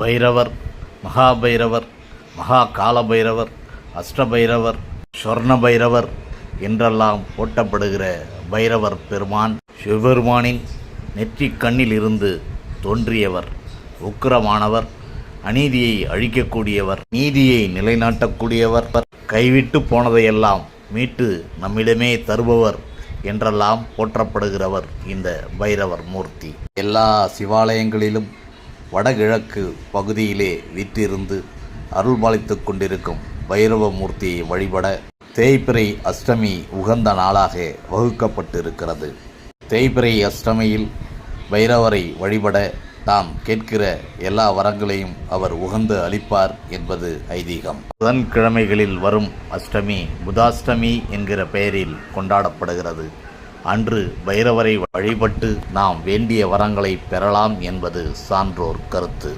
பைரவர் மகாபைரவர் மகா காலபைரவர் அஷ்டபைரவர் ஸ்வர்ண பைரவர் என்றெல்லாம் போற்றப்படுகிற பைரவர் பெருமான் சிவபெருமானின் நெற்றிக் கண்ணில் இருந்து தோன்றியவர். உக்கிரமானவர் அநீதியை அழிக்கக்கூடியவர் நீதியை நிலைநாட்டக்கூடியவர். கைவிட்டு போனதையெல்லாம் மீட்டு நம்மிடமே தருபவர் என்றெல்லாம் போற்றப்படுகிறவர் இந்த பைரவர் மூர்த்தி. எல்லா சிவாலயங்களிலும் வடகிழக்கு பகுதியிலே வீற்றிருந்து அருள்பாலித்துக் கொண்டிருக்கும் பைரவமூர்த்தியை வழிபட தேய்பிரை அஷ்டமி உகந்த நாளாக வகுக்கப்பட்டிருக்கிறது. தேய்பிரை அஷ்டமியில் பைரவரை வழிபட தாம் கேட்கிற எல்லா வரங்களையும் அவர் உகந்து அளிப்பார் என்பது ஐதீகம். புதன்கிழமைகளில் வரும் அஷ்டமி புதாஷ்டமி என்கிற பெயரில் கொண்டாடப்படுகிறது. அன்று பைரவரை வழிபட்டு நாம் வேண்டிய வரங்களை பெறலாம் என்பது சான்றோர் கருத்து.